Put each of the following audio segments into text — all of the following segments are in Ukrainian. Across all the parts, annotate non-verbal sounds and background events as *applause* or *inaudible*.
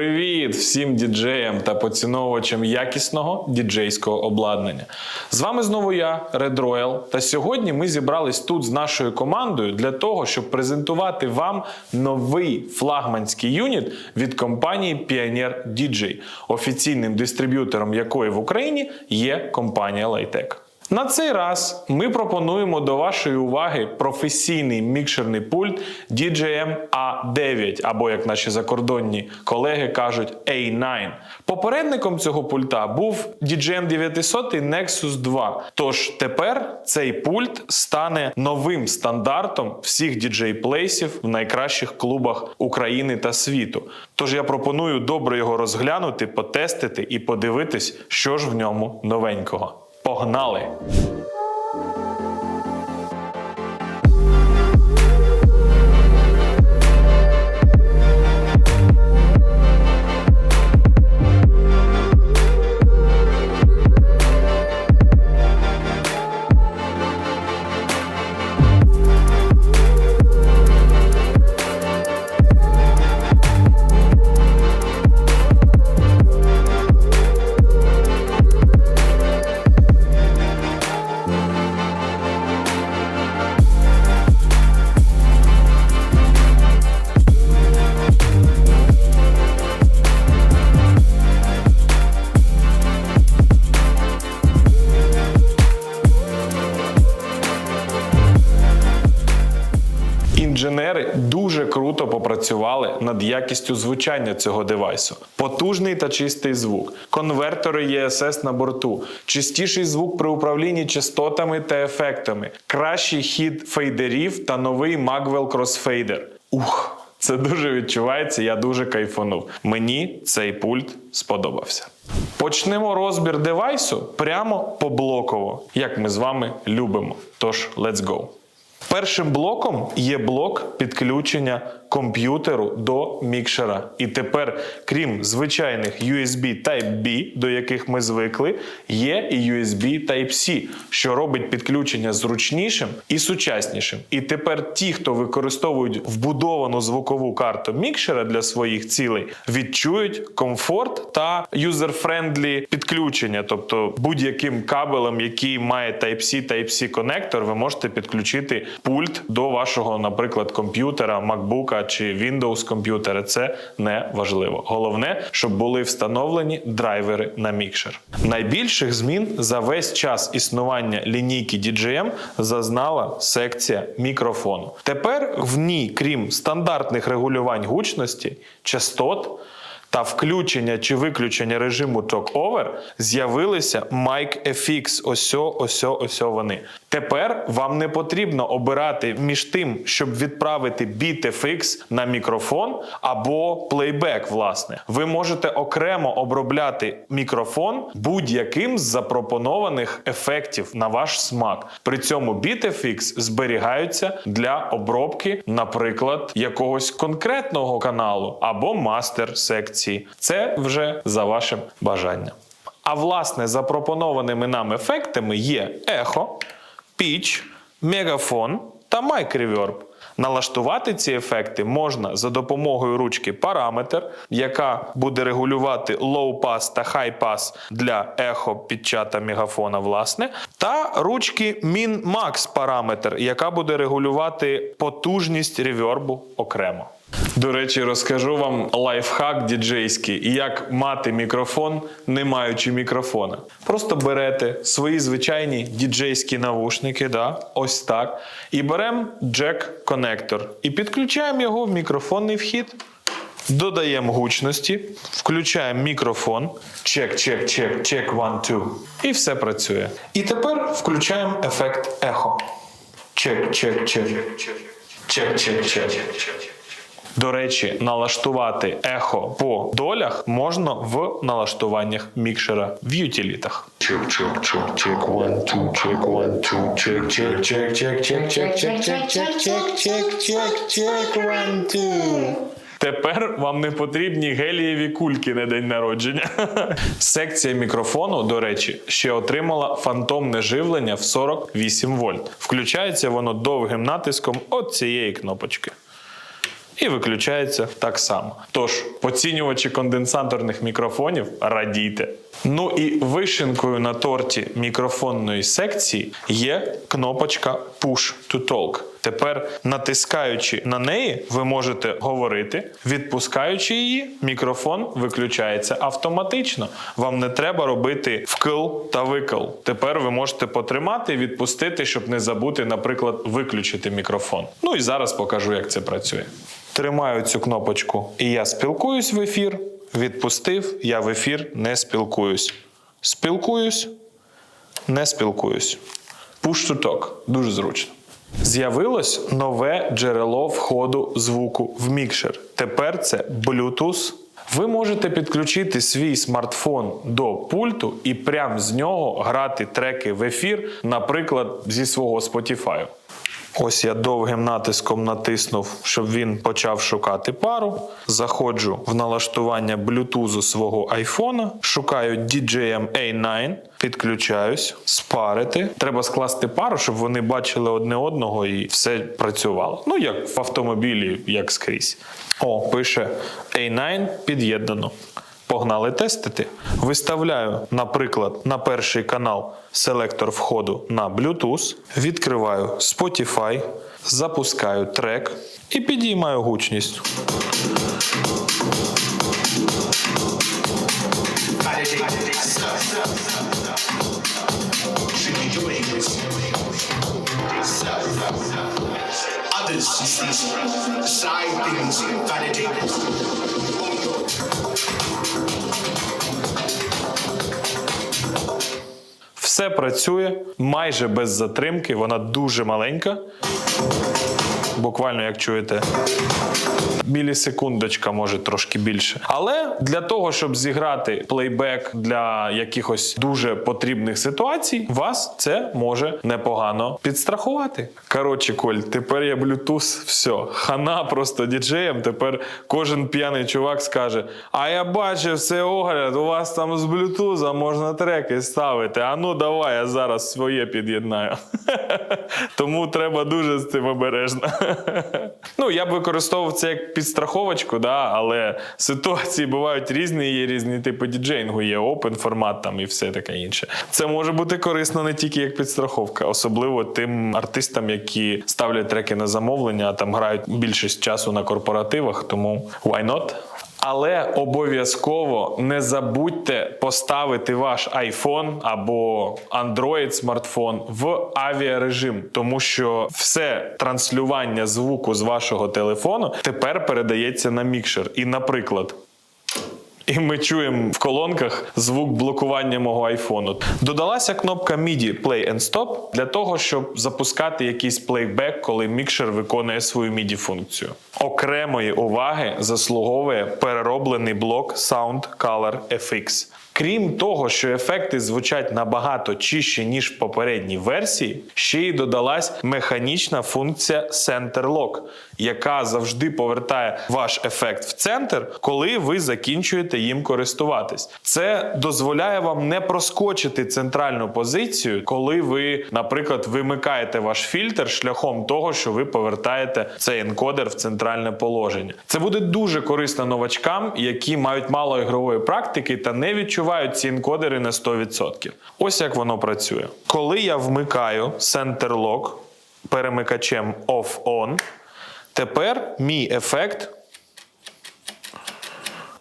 Привіт всім діджеям та поціновувачам якісного діджейського обладнання. З вами знову я, Red Royal, та сьогодні ми зібрались тут з нашою командою для того, щоб презентувати вам новий флагманський юніт від компанії Pioneer DJ, офіційним дистриб'ютором якої в Україні є компанія Lightech. На цей раз ми пропонуємо до вашої уваги професійний мікшерний пульт DJM A9, або як наші закордонні колеги кажуть A9. Попередником цього пульта був DJM 900 Nexus 2. Тож тепер цей пульт стане новим стандартом всіх діджей-плейсів в найкращих клубах України та світу. Тож я пропоную добре його розглянути, потестити і подивитись, що ж в ньому новенького. Погнали! Над якістю звучання цього девайсу. Потужний та чистий звук, конвертори ESS на борту, чистіший звук при управлінні частотами та ефектами, кращий хід фейдерів та новий Magwell Crossfader. Ух! Це дуже відчувається, я дуже кайфанув. Мені цей пульт сподобався. Почнемо розбір девайсу прямо поблоково, як ми з вами любимо. Тож, let's go. Першим блоком є блок підключення комп'ютеру до мікшера. І тепер, крім звичайних USB Type-B, до яких ми звикли, є і USB Type-C, що робить підключення зручнішим і сучаснішим. І тепер ті, хто використовують вбудовану звукову карту мікшера для своїх цілей, відчують комфорт та юзер-френдлі підключення. Тобто будь-яким кабелем, який має Type-C, Type-C конектор, ви можете підключити пульт до вашого, наприклад, комп'ютера, Чи Windows комп'ютери, Це не важливо. Головне, щоб були встановлені драйвери на мікшер. Найбільших змін за весь час існування лінійки DJM зазнала секція мікрофону. Тепер в ній, крім стандартних регулювань гучності, частот. Та включення чи виключення режиму Talk-Over з'явилися Mic FX. Осьо, осьо, осьо вони. Тепер вам не потрібно обирати між тим, щоб відправити біт FX на мікрофон або плейбек. Власне, ви можете окремо обробляти мікрофон будь-яким з запропонованих ефектів на ваш смак. При цьому біт FX зберігаються для обробки, наприклад, якогось конкретного каналу або мастер секції. Це вже за вашим бажанням. А власне, запропонованими нам ефектами є ехо, піч, мегафон та майк-реверб. Налаштувати ці ефекти можна за допомогою ручки параметр, яка буде регулювати low pass та high pass для ехо, підча та мегафона, власне, та ручки min-max параметр, яка буде регулювати потужність ревербу окремо. До речі, розкажу вам лайфхак діджейський, як мати мікрофон, не маючи мікрофона. Просто берете свої звичайні діджейські навушники, да, ось так, і беремо джек-конектор і підключаємо його в мікрофонний вхід. Додаємо гучності, включаємо мікрофон. Чек, чек, чек, чек, one, two. І все працює. І тепер включаємо ефект ехо. Чек, чек, чек. Чек, чек, чек. До речі, налаштувати ехо по долях можна в налаштуваннях мікшера в ютілітах. Check, check, check, check, one, two, check, one, two, check, check, check, check, check, check, check, check, check, check, check, check, check, one, two. Тепер вам не потрібні гелієві кульки на день народження. Секція мікрофону, до речі, ще отримала фантомне живлення в 48 вольт. Включається воно довгим натиском от цієї кнопочки. І виключається так само. Тож, поцінювачі конденсаторних мікрофонів радійте. Ну і вишенкою на торті мікрофонної секції є кнопочка Push to Talk. Тепер, натискаючи на неї, ви можете говорити. Відпускаючи її, мікрофон виключається автоматично. Вам не треба робити вкл та викл. Тепер ви можете потримати відпустити, щоб не забути, наприклад, виключити мікрофон. Ну і зараз покажу, як це працює. Тримаю цю кнопочку, і я спілкуюсь в ефір. Відпустив, я в ефір не спілкуюсь. Спілкуюсь, не спілкуюсь. Push to. Дуже зручно. З'явилось нове джерело входу звуку в мікшер. Тепер це Bluetooth. Ви можете підключити свій смартфон до пульту і прямо з нього грати треки в ефір, наприклад, зі свого Spotify. Ось я довгим натиском натиснув, щоб він почав шукати пару. Заходжу в налаштування Bluetooth свого айфона, шукаю DJM A9, підключаюсь, спарити. Треба скласти пару, щоб вони бачили одне одного і все працювало. Ну, як в автомобілі, як скрізь. О, пише A9 під'єднано. Погнали тестити. Виставляю, наприклад, на перший канал селектор входу на Bluetooth, відкриваю Spotify, запускаю трек і підіймаю гучність. Все працює майже без затримки, вона дуже маленька. Буквально, як чуєте, мілісекундочка, може трошки більше. Але для того, щоб зіграти плейбек для якихось дуже потрібних ситуацій, вас це може непогано підстрахувати. Коротше, Коль, тепер я Bluetooth, все, хана просто діджеєм. Тепер кожен п'яний чувак скаже: А я бачив це огляд, у вас там з Bluetooth можна треки ставити. А ну давай, я зараз своє під'єднаю. *laughs* Тому треба дуже з цим обережно. *laughs* Ну, я б використовував це як підстраховочку, да, але ситуації бувають різні, є різні типи діджейнгу, є open формат там і все таке інше. Це може бути корисно не тільки як підстраховка, особливо тим артистам, які ставлять треки на замовлення, а там грають більшість часу на корпоративах, тому why not? Але обов'язково не забудьте поставити ваш iPhone або Android смартфон в авіарежим, тому що все транслювання звуку з вашого телефону тепер передається на мікшер. І, наприклад, і ми чуємо в колонках звук блокування мого айфону. Додалася кнопка MIDI Play and Stop для того, щоб запускати якийсь плейбек, коли мікшер виконує свою MIDI функцію. Окремої уваги заслуговує перероблений блок Sound Color FX. Крім того, що ефекти звучать набагато чище, ніж в попередній версії, ще й додалась механічна функція Center Lock, яка завжди повертає ваш ефект в центр, коли ви закінчуєте їм користуватись. Це дозволяє вам не проскочити центральну позицію, коли ви, наприклад, вимикаєте ваш фільтр шляхом того, що ви повертаєте цей енкодер в центральне положення. Це буде дуже корисно новачкам, які мають мало ігрової практики та не відчувають ці енкодери на 100%. Ось як воно працює. Коли я вмикаю Center Lock перемикачем Off-On, тепер мій ефект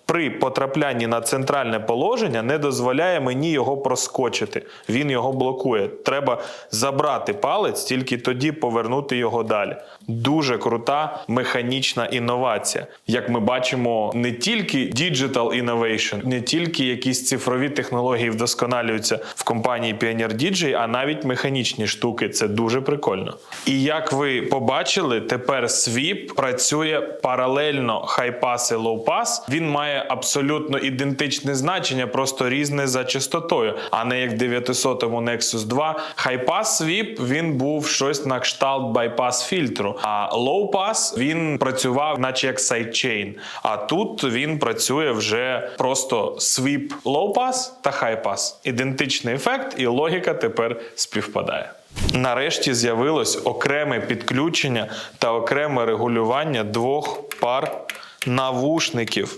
при потраплянні на центральне положення не дозволяє мені його проскочити. Він його блокує. Треба забрати палець, тільки тоді повернути його далі. Дуже крута механічна інновація. Як ми бачимо, не тільки digital innovation, не тільки якісь цифрові технології вдосконалюються в компанії Pioneer DJ, а навіть механічні штуки. Це дуже прикольно. І як ви побачили, тепер свіп працює паралельно хай-пас і лоу-пас. Він має абсолютно ідентичне значення, просто різне за частотою, а не як в 900-му Nexus 2. High-Pass Sweep він був щось на кшталт байпас фільтру. А low-pass він працював, наче як сайдчейн. А тут він працює вже просто sweep low-pass та high-pass. Ідентичний ефект, і логіка тепер співпадає. Нарешті з'явилось окреме підключення та окреме регулювання двох пар навушників.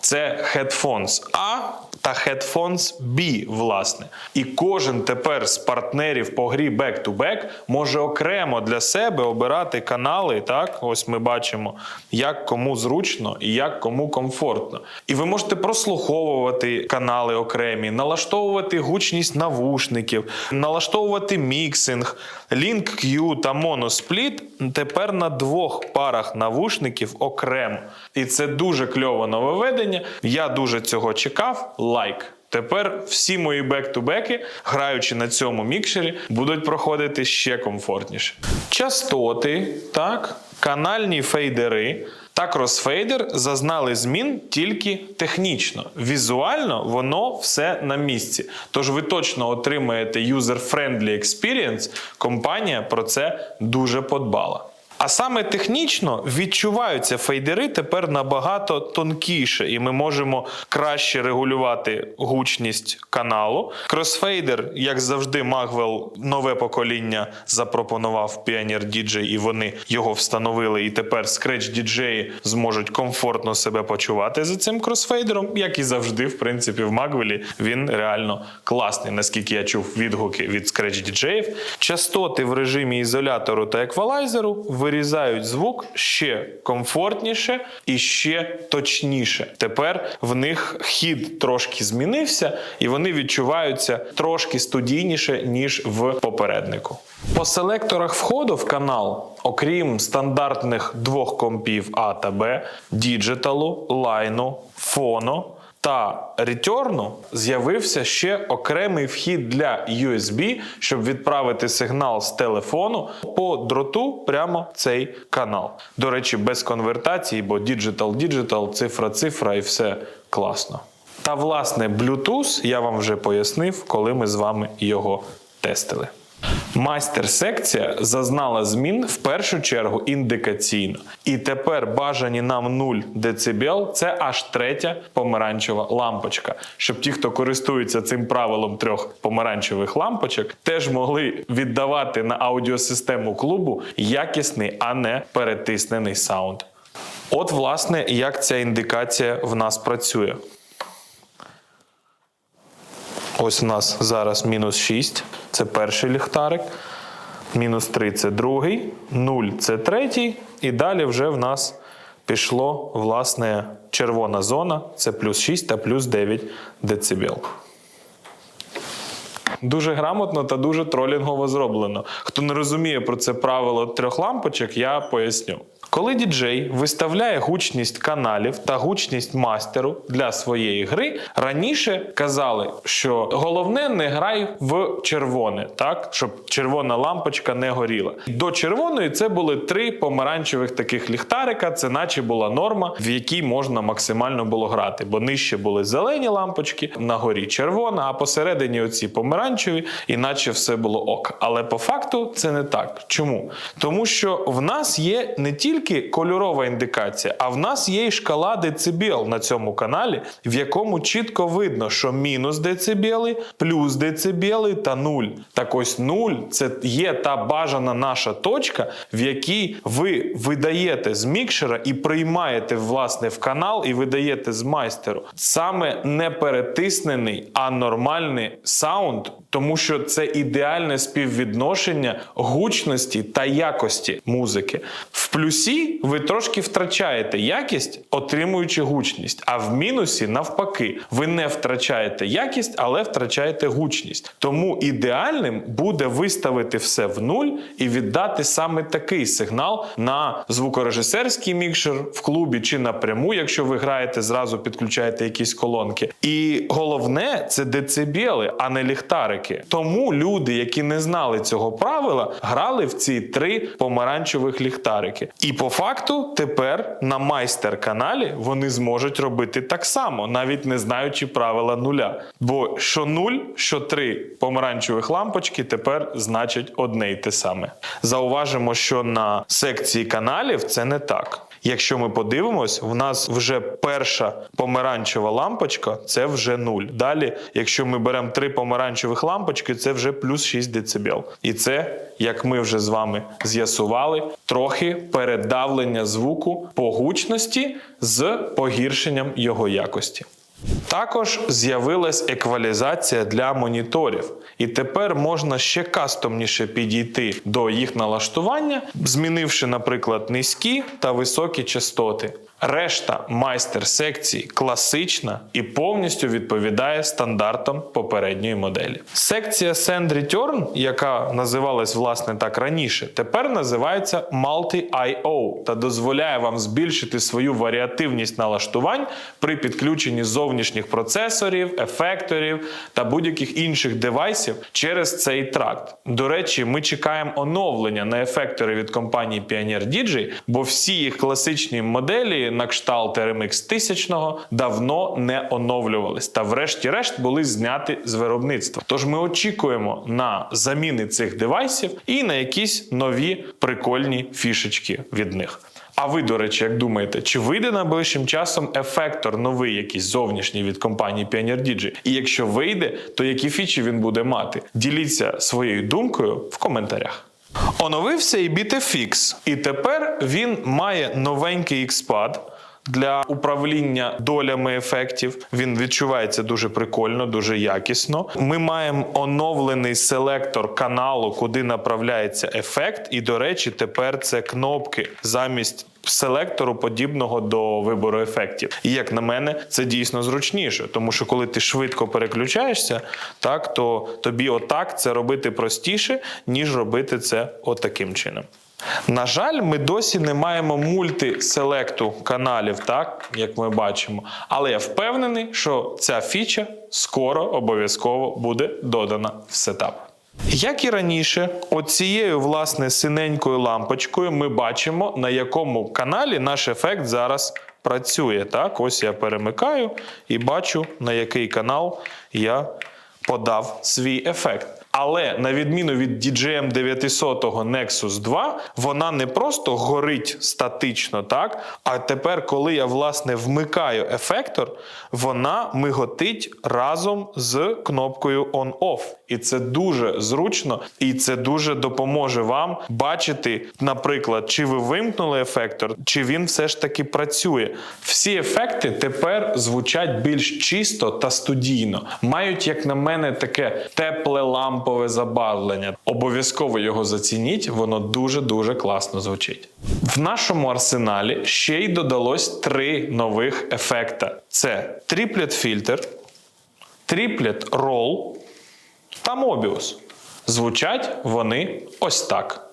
Це Headphones A та Headphones B, власне. І кожен тепер з партнерів по грі Back-to-Back може окремо для себе обирати канали. Так, ось ми бачимо, як кому зручно і як кому комфортно. І ви можете прослуховувати канали окремі, налаштовувати гучність навушників, налаштовувати міксинг, Link Q та Monosplit тепер на двох парах навушників окремо. І це дуже кльове нововведення. Я дуже цього чекав. Лайк. Тепер всі мої бек-ту-беки, граючи на цьому мікшері, будуть проходити ще комфортніше. Частоти, так, канальні фейдери та кросфейдер зазнали змін тільки технічно. Візуально воно все на місці. Тож ви точно отримаєте user-friendly experience. Компанія про це дуже подбала. А саме технічно відчуваються фейдери тепер набагато тонкіше, і ми можемо краще регулювати гучність каналу. Кросфейдер, як завжди, Magwell нове покоління запропонував Pioneer DJ, і вони його встановили. І тепер Scratch DJ зможуть комфортно себе почувати за цим кросфейдером, як і завжди, в принципі, в Magwell він реально класний, наскільки я чув відгуки від Scratch DJ. Частоти в режимі ізолятору та еквалайзеру вирізають звук ще комфортніше і ще точніше. Тепер в них хід трошки змінився, і вони відчуваються трошки студійніше, ніж в попереднику. По селекторах входу в канал, окрім стандартних двох компів А та Б, діджиталу, лайну, фоно та ретерну з'явився ще окремий вхід для USB, щоб відправити сигнал з телефону по дроту прямо в цей канал. До речі, без конвертації, бо діджитал-діджитал, цифра-цифра і все класно. Та власне Bluetooth я вам вже пояснив, коли ми з вами його тестили. Майстер-секція зазнала змін в першу чергу індикаційно. І тепер бажані нам 0 дБ – це аж третя помаранчева лампочка. Щоб ті, хто користується цим правилом трьох помаранчевих лампочок, теж могли віддавати на аудіосистему клубу якісний, а не перетиснений саунд. От, власне, як ця індикація в нас працює. Ось у нас зараз мінус 6, це перший ліхтарик. Мінус 3 це другий, 0 це третій. І далі вже в нас пішло власне червона зона, це плюс 6 та плюс 9 дБ. Дуже грамотно та дуже тролінгово зроблено. Хто не розуміє про це правило трьох лампочок, я поясню. Коли діджей виставляє гучність каналів та гучність мастеру для своєї гри, раніше казали, що головне не грай в червоне, так щоб червона лампочка не горіла. До червоної це були три помаранчевих таких ліхтарика. Це наче була норма, в якій можна максимально було грати, бо нижче були зелені лампочки, на горі червона, а посередині оці помаранчеві, іначе все було ок. Але по факту це не так. Чому? Тому що в нас є не тільки кольорова індикація, а в нас є і шкала децибел на цьому каналі, в якому чітко видно, що мінус децибели, плюс децибели та нуль. Так ось нуль це є та бажана наша точка, в якій ви видаєте з мікшера і приймаєте власне в канал і видаєте з майстеру. Саме не перетиснений, а нормальний саунд, тому що це ідеальне співвідношення гучності та якості музики. В плюсі ви трошки втрачаєте якість, отримуючи гучність, а в мінусі навпаки, ви не втрачаєте якість, але втрачаєте гучність. Тому ідеальним буде виставити все в нуль і віддати саме такий сигнал на звукорежисерський мікшер в клубі чи напряму, якщо ви граєте, зразу підключаєте якісь колонки. І головне це децибели, а не ліхтарики. Тому люди, які не знали цього правила, грали в ці три помаранчевих ліхтарики. І по факту тепер на майстер-каналі вони зможуть робити так само, навіть не знаючи правила нуля. Бо що нуль, що три помаранчевих лампочки тепер значить одне й те саме. Зауважимо, що на секції каналів це не так. Якщо ми подивимось, в нас вже перша помаранчева лампочка це вже 0. Далі, якщо ми беремо три помаранчевих лампочки, це вже плюс 6 дБ. І це, як ми вже з вами з'ясували, трохи передавлення звуку по гучності з погіршенням його якості. Також з'явилась еквалізація для моніторів, і тепер можна ще кастомніше підійти до їх налаштування, змінивши, наприклад, низькі та високі частоти. Решта майстер секції класична і повністю відповідає стандартам попередньої моделі. Секція Send Return, яка називалась власне так раніше, тепер називається Multi-IO та дозволяє вам збільшити свою варіативність налаштувань при підключенні зовнішніх процесорів, ефекторів та будь-яких інших девайсів через цей тракт. До речі, ми чекаємо оновлення на ефектори від компанії Pioneer DJ, бо всі їх класичні моделі на кшталт RMX 1000 давно не оновлювались та, врешті-решт, були зняті з виробництва. Тож ми очікуємо на заміни цих девайсів і на якісь нові прикольні фішечки від них. А ви, до речі, як думаєте, чи вийде найближчим часом ефектор новий, якийсь зовнішній від компанії Pioneer DJ? І якщо вийде, то які фічі він буде мати? Діліться своєю думкою в коментарях. Оновився і бітефікс, і тепер він має новенький X-Pad для управління долями ефектів. Він відчувається дуже прикольно, дуже якісно. Ми маємо оновлений селектор каналу, куди направляється ефект. І, до речі, тепер це кнопки замість. Селектору подібного до вибору ефектів, і як на мене, це дійсно зручніше, тому що коли ти швидко переключаєшся, так то тобі отак це робити простіше, ніж робити це отаким чином. На жаль, ми досі не маємо мультиселекту каналів, так як ми бачимо. Але я впевнений, що ця фіча скоро обов'язково буде додана в сетап. Як і раніше, оцією власне синенькою лампочкою ми бачимо, на якому каналі наш ефект зараз працює. Так, ось я перемикаю і бачу, на який канал я подав свій ефект. Але на відміну від DJM 900 Nexus 2, вона не просто горить статично, так? А тепер, коли я власне вмикаю ефектор, вона миготить разом з кнопкою On-Off. І це дуже зручно, і це дуже допоможе вам бачити, наприклад, чи ви вимкнули ефектор, чи він все ж таки працює. Всі ефекти тепер звучать більш чисто та студійно, мають, як на мене, таке тепле лампове забарвлення. Обов'язково його зацініть, воно дуже дуже класно звучить. В нашому арсеналі ще й додалось три нових ефекта: це тріплет фільтр, тріплет рол та мобіус. Звучать вони ось так.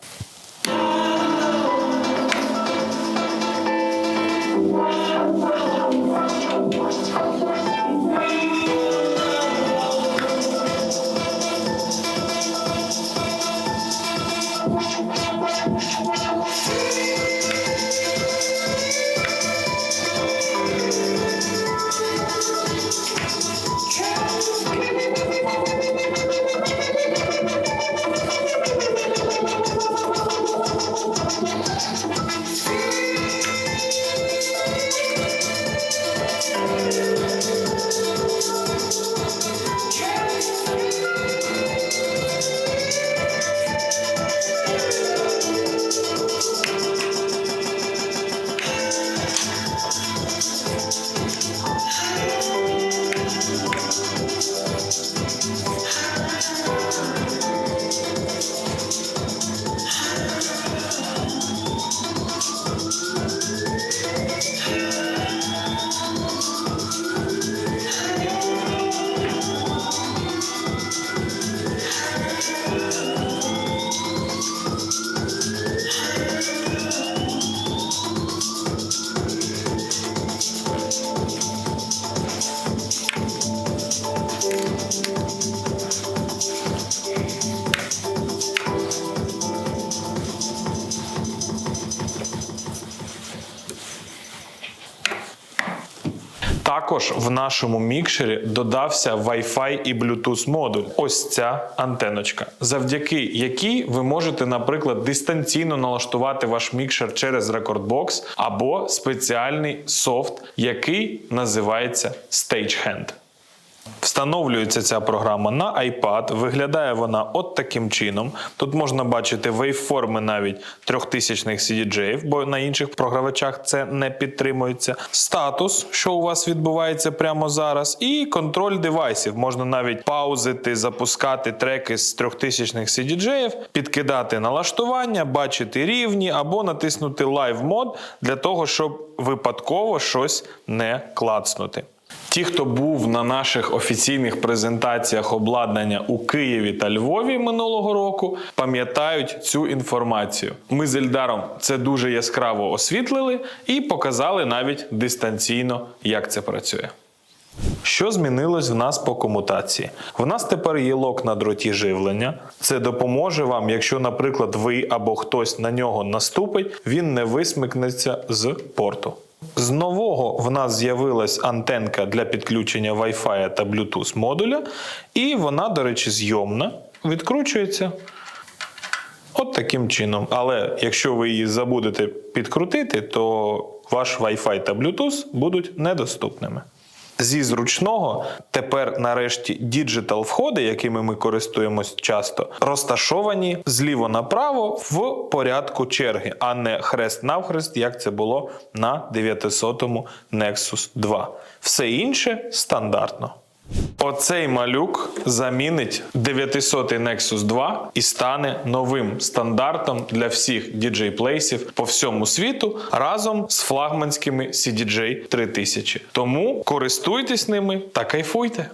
Також в нашому мікшері додався Wi-Fi і Bluetooth модуль. Ось ця антеночка, завдяки якій ви можете, наприклад, дистанційно налаштувати ваш мікшер через Recordbox або спеціальний софт, який називається StageHand. Встановлюється ця програма на iPad. Виглядає вона от таким чином. Тут можна бачити вейвформи навіть 3000 CDJ, бо на інших програвачах це не підтримується. Статус, що у вас відбувається прямо зараз, і контроль девайсів. Можна навіть паузити, запускати треки з 3000 CDJ, підкидати налаштування, бачити рівні або натиснути Live мод для того, щоб випадково щось не клацнути. Ті, хто був на наших офіційних презентаціях обладнання у Києві та Львові минулого року, пам'ятають цю інформацію. Ми з Ельдаром це дуже яскраво освітлили і показали навіть дистанційно, як це працює. Що змінилось в нас по комутації? В нас тепер є лок на дроті живлення. Це допоможе вам, якщо, наприклад, ви або хтось на нього наступить, він не висмикнеться з порту. З нового в нас з'явилась антенка для підключення Wi-Fi та Bluetooth модуля, і вона, до речі, зйомна, відкручується от таким чином. Але якщо ви її забудете підкрутити, то ваш Wi-Fi та Bluetooth будуть недоступними. Зі зручного тепер нарешті діджитал входи, якими ми користуємось часто, розташовані зліво направо в порядку черги, а не хрест-навхрест, як це було на 900-му Nexus 2. Все інше стандартно. Оцей малюк замінить 900 Nexus 2 і стане новим стандартом для всіх DJ-плейсів по всьому світу разом з флагманськими CDJ 3000. Тому користуйтесь ними та кайфуйте.